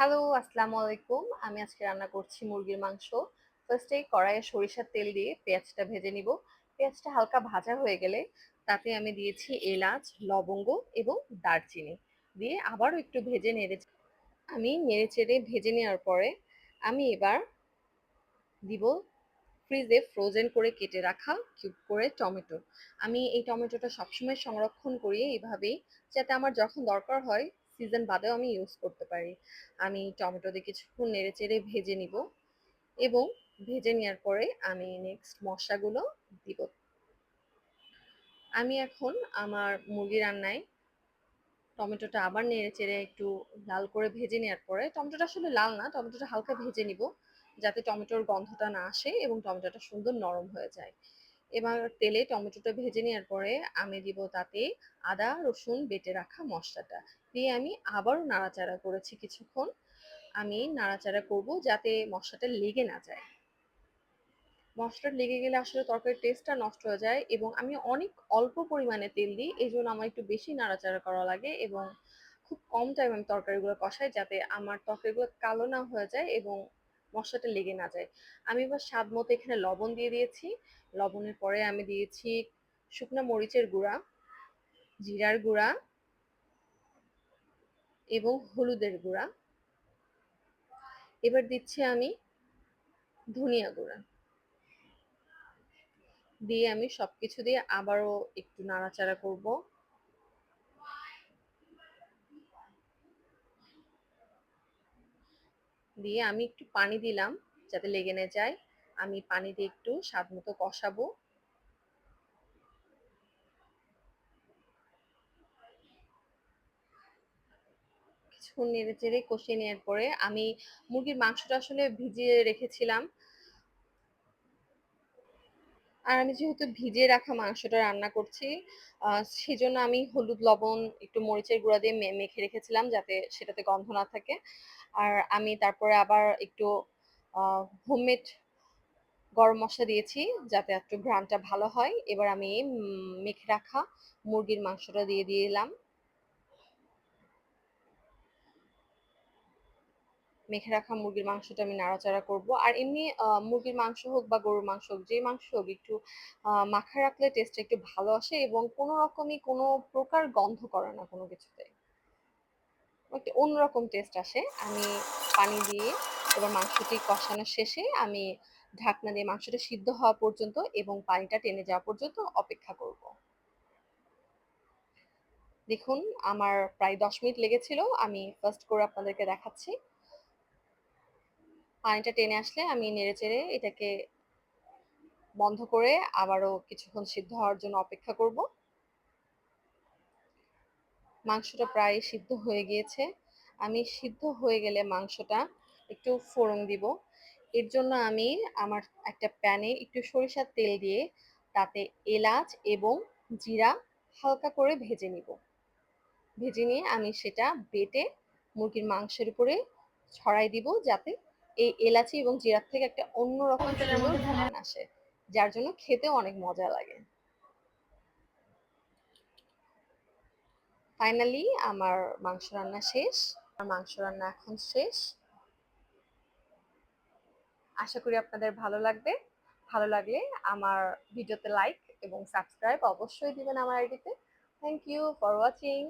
Hello আসসালামু আলাইকুম। আমি আজকে রান্না করছি মুরগির মাংস। ফার্স্টে কড়াইয়ে সরিষার তেল দিয়ে পেঁয়াজটা ভেজে নিব। পেঁয়াজটা হালকা ভাজা হয়ে গেলে তাতে আমি দিয়েছি এলাচ, লবঙ্গ এবং দারচিনি। দিয়ে আবারও একটু ভেজে নেড়ে আমি নেড়ে চেড়ে ভেজে নেওয়ার পরে আমি এবার দিব ফ্রিজে ফ্রোজেন করে কেটে রাখা কিউব করে টমেটো। আমি এই টমেটোটা সবসময় সংরক্ষণ করি এইভাবেই, যাতে আমার যখন দরকার হয় সিজন বাদেও আমি ইউজ করতে পারি। আমি টমেটো দিয়ে কিছুক্ষণ নেড়ে চেড়ে ভেজে নিব এবং ভেজে নেওয়ার পরে আমি নেক্সট মশলাগুলো দিব। আমি এখন আমার মুরগি রান্নায় টমেটোটা আবার নেড়ে চেড়ে একটু লাল করে ভেজে নেওয়ার পরে, টমেটোটা আসলে লাল না, টমেটোটা হালকা ভেজে নিব যাতে টমেটোর গন্ধটা না আসে এবং টমেটোটা সুন্দর নরম হয়ে যায়। এবার তেলে টমেটোটা ভেজে নেওয়ার পরে আমি দিব তাতে আদা, রসুন বেটে রাখা মশলাটা। দিয়ে আমি আবারও নাড়াচাড়া করেছি কিছুক্ষণ। আমি নাড়াচাড়া করব যাতে মশলাটা লেগে না যায়। মশলাটা লেগে গেলে আসলে তরকারির টেস্টটা নষ্ট হয়ে যায় এবং আমি অনেক অল্প পরিমাণে তেল দিই এই জন্য আমার একটু বেশি নাড়াচাড়া করা লাগে এবং খুব কম টাইম আমি তরকারিগুলো কষাই যাতে আমার তরকারিগুলো কালো না হয়ে যায় এবং মশলাটা লেগে না যায়। আমি এবার স্বাদ মতো এখানে লবণ দিয়ে দিয়েছি। লবণের পরে আমি দিয়েছি শুকনো মরিচের গুঁড়া, জিরার গুঁড়া এবং হলুদের গুঁড়া। এবার দিচ্ছি আমি ধনিয়া গুঁড়া। দিয়ে আমি সবকিছু দিয়ে আবারও একটু নাড়াচাড়া করব। দিয়ে আমি একটু পানি দিলাম যাতে লেগে না যায়। আমি পানি দিয়ে একটু স্বাদ মতো কষাবো। কিছুক্ষণ নেড়ে চেড়ে কষিয়ে নেওয়ার পরে আমি মুরগির মাংসটা আসলে ভিজিয়ে রেখেছিলাম। আর আমি যেহেতু ভিজে রাখা মাংসটা রান্না করছি সেজন্য আমি হলুদ লবণ, একটু মরিচের গুঁড়া দিয়ে মেখে রেখেছিলাম যাতে সেটাতে গন্ধ না থাকে। আর আমি তারপরে আবার একটু হোমমেড গরম মশলা দিয়েছি যাতে একটু ঘ্রাণটা ভালো হয়। এবার আমি মেখে রাখা মুরগির মাংসটা দিয়ে দিলাম। মেখে রাখা মুরগির মাংসটা আমি নাড়াচাড়া করব। আর এমনি মুরগির মাংস হোক বা গরুর মাংস হোক, যে মাংস হোক, একটু মাখা রাখলে টেস্টটা একটু ভালো আসে এবং কোনো রকমই কোনো প্রকার গন্ধ করে না কোনো কিছুতে। একটা অন্যরকম টেস্ট আসে। আমি পানি দিয়ে এবার মাংসটি কষানো শেষে আমি ঢাকনা দিয়ে মাংসটা সিদ্ধ হওয়া পর্যন্ত এবং পানিটা টেনে যাওয়া পর্যন্ত অপেক্ষা করব। দেখুন, আমার প্রায় দশ মিনিট লেগেছিল। আমি ফার্স্ট করে আপনাদেরকে দেখাচ্ছি। পানিটা টেনে আসলে আমি নেড়ে চেড়ে এটাকে বন্ধ করে আবারও কিছুক্ষণ সিদ্ধ হওয়ার জন্য অপেক্ষা করব। মাংসটা প্রায় সিদ্ধ হয়ে গিয়েছে। আমি সিদ্ধ হয়ে গেলে মাংসটা একটু ফোড়ন দিব। এর জন্য আমি আমার একটা প্যানে একটু সরিষার তেল দিয়ে তাতে এলাচ এবং জিরা হালকা করে ভেজে নিব। ভেজে নিয়ে আমি সেটা বেটে মুরগির মাংসের উপরে ছড়াই দিব যাতে এই এলাচি এবং জিরার থেকে একটা অন্যরকম সুন্দর ঘ্রাণ আসে যার জন্য খেতেও অনেক মজা লাগে। ফাইনালি আমার মাংস রান্না শেষ। আমার মাংস রান্না এখন শেষ। আশা করি আপনাদের ভালো লাগবে। ভালো লাগলে আমার ভিডিওতে লাইক এবং সাবস্ক্রাইব অবশ্যই দিবেন আমার আইডিতে। Thank you for watching